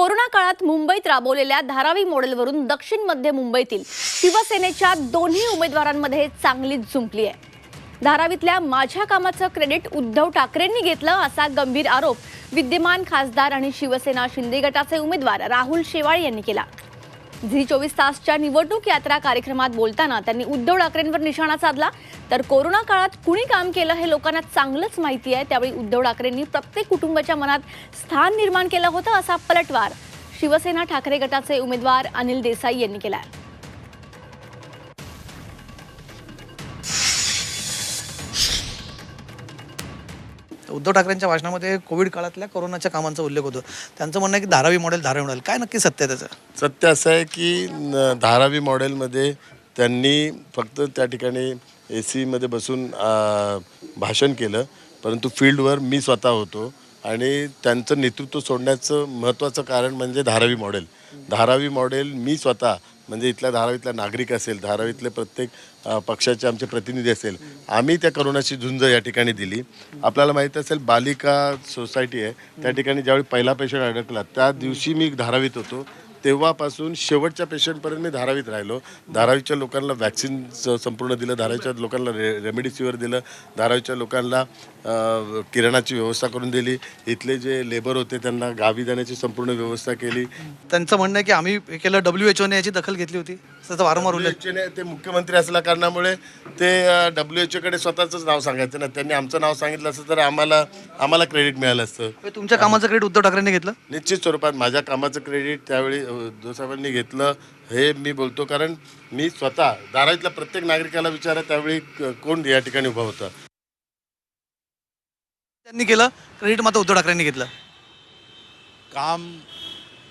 Corona काळात मुंबईत राबवलेल्या धारावी मॉडेलवरून दक्षिण मध्य मुंबईतील शिवसेनेच्या दोन्ही उमेदवारांमध्ये चांगलीच जुंपली आहे. धारावीतल्या माझ्या कामाचं क्रेडिट उद्धव ठाकरेंनी घेतलं असा गंभीर आरोप विद्यमान खासदार आणि शिवसेना शिंदे गटाचे उमेदवार राहुल शेवाळे यांनी केला. झी चोवीस तासच्या निवडणूक यात्रा कार्यक्रमात बोलताना त्यांनी उद्धव ठाकरेंवर निशाणा साधला. तर कोरोना काळात कुणी काम केलं हे लोकांना चांगलंच माहिती आहे. त्यावेळी उद्धव ठाकरेंनी प्रत्येक कुटुंबाच्या मनात स्थान निर्माण केलं होतं असा पलटवार शिवसेना ठाकरे गटाचे उमेदवार अनिल देसाई यांनी केला आहे उद्धव ठाकरेंच्या भाषणामध्ये कोविड काळातल्या कोरोनाच्या कामांचा उल्लेख होतो. त्यांचं म्हणणं आहे की धारावी मॉडेल धारावी मॉडेल. काय नक्की सत्य आहे त्याचं? सत्य असं आहे की धारावी मॉडेलमध्ये त्यांनी फक्त त्या ठिकाणी ए सीमध्ये बसून भाषण केलं. परंतु फील्डवर मी स्वतः होतो आणि त्यांचं नेतृत्व सोडण्याचं महत्त्वाचं कारण म्हणजे धारावी मॉडेल. धारावी मॉडेल मी स्वतः म्हणजे इथल्या धारावीतला नागरिक असेल धारावीतले प्रत्येक पक्षाचे आमचे प्रतिनिधी असेल आम्ही त्या करोनाची झुंज या ठिकाणी दिली. आपल्याला माहीत असेल बालिका सोसायटी आहे त्या ठिकाणी ज्यावेळी पहिला पेशंट अडकला त्या दिवशी मी धारावीत होतो. तेव्हापासून शेवटच्या पेशंटपर्यंत मी धारावीत राहिलो. धारावीच्या लोकांना वॅक्सिन संपूर्ण दिलं धारावीच्या लोकांना रे रेमेडिसिवर दिलं धारावीच्या लोकांना किराणाची व्यवस्था करून दिली. इथले जे लेबर होते त्यांना गावी जाण्याची संपूर्ण व्यवस्था केली. त्यांचं म्हणणं आहे की आम्ही केलं डब्ल्यू एच ओने याची दखल घेतली होती. त्याचा वारंवार उल्लेख. ते मुख्यमंत्री असल्या कारणामुळे ते डब्ल्यू एच कडे स्वतःच नाव सांगायचं ना. त्यांनी आमचं नाव सांगितलं असतं तर आम्हाला आम्हाला क्रेडिट मिळालं असतं. तुमच्या कामाचं क्रेडिट उद्धव ठाकरेंनी घेतलं? निश्चित स्वरूपात माझ्या कामाचं क्रेडिट त्यावेळी उद्धव साहेबांनी घेतलं हे मी बोलतो कारण मी स्वतः धारावीतल्या प्रत्येक नागरिकाला विचारा त्यावेळी कोण या ठिकाणी उभा होता? त्यांनी केलं क्रेडिट मात्र उद्धव ठाकरेंनी घेतलं. काम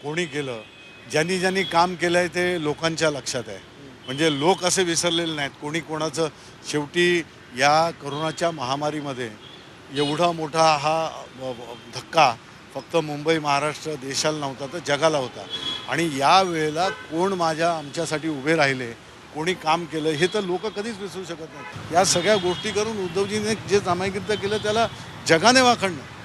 कोणी केलं? ज्यांनी ज्यांनी काम केलं आहे ते लोकांच्या लक्षात आहे. म्हणजे लोक असे विसरलेले नाहीत. कोणी कोणाचं शेवटी या करोनाच्या महामारीमध्ये एवढा मोठा हा धक्का फक्त मुंबई महाराष्ट्र देशाला नव्हता तर जगाला होता. आणि या वेळेला कोण माझ्या आमच्यासाठी उभे राहिले कोणी काम केलं हे तर लोक कधीच विसरू शकत नाहीत. या सगळ्या गोष्टी करून उद्धवजीने जे नामांकित केलं त्याला जगाने वाखणलं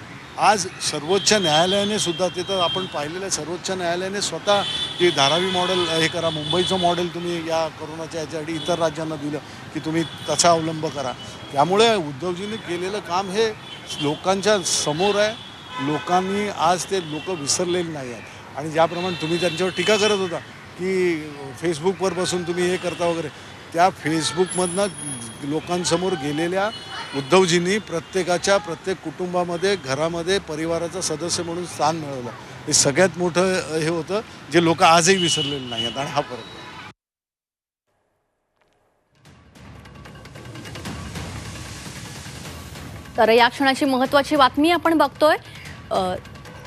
आज सर्वोच्च न्यायालयाने सुद्धा ते तर आपण पाहिलेलं आहे सर्वोच्च न्यायालयाने स्वतः की धारावी मॉडेल हे करा मुंबईचं मॉडेल तुम्ही या करोनाच्या याच्यासाठी इतर राज्यांना दिलं की तुम्ही तसा अवलंब करा. त्यामुळे उद्धवजीने केलेलं काम हे लोकांच्या समोर आहे. लोकांनी आज ते लोक विसरलेले नाही आहेत. आणि ज्याप्रमाणे तुम्ही त्यांच्यावर टीका करत होता की फेसबुकवर बसून तुम्ही हे करता वगैरे त्या फेसबुकमधनं लोकांसमोर गेलेल्या उद्धवजींनी प्रत्येकाच्या प्रत्येक कुटुंबामध्ये घरामध्ये परिवाराचा सदस्य म्हणून स्थान मिळवलं. हे सगळ्यात मोठं हे होतं जे लोक आजही विसरलेले नाही आहेत आणि हा फरक तर या क्षणाची महत्त्वाची बातमी आपण बघतोय.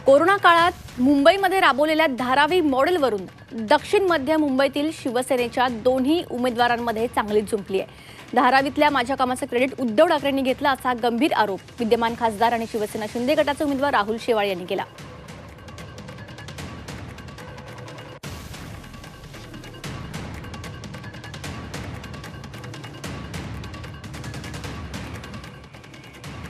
कोरोना काळात मुंबईमध्ये राबवलेल्या धारावी मॉडेलवरून दक्षिण मध्य मुंबईतील शिवसेनेच्या दोन्ही उमेदवारांमध्ये चांगलीच झुंपली आहे. धारावीतल्या माझ्या कामाचं क्रेडिट उद्धव ठाकरेंनी घेतला असा गंभीर आरोप विद्यमान खासदार आणि शिवसेना शिंदे गटाचे उमेदवार राहुल शेवाळे यांनी केला.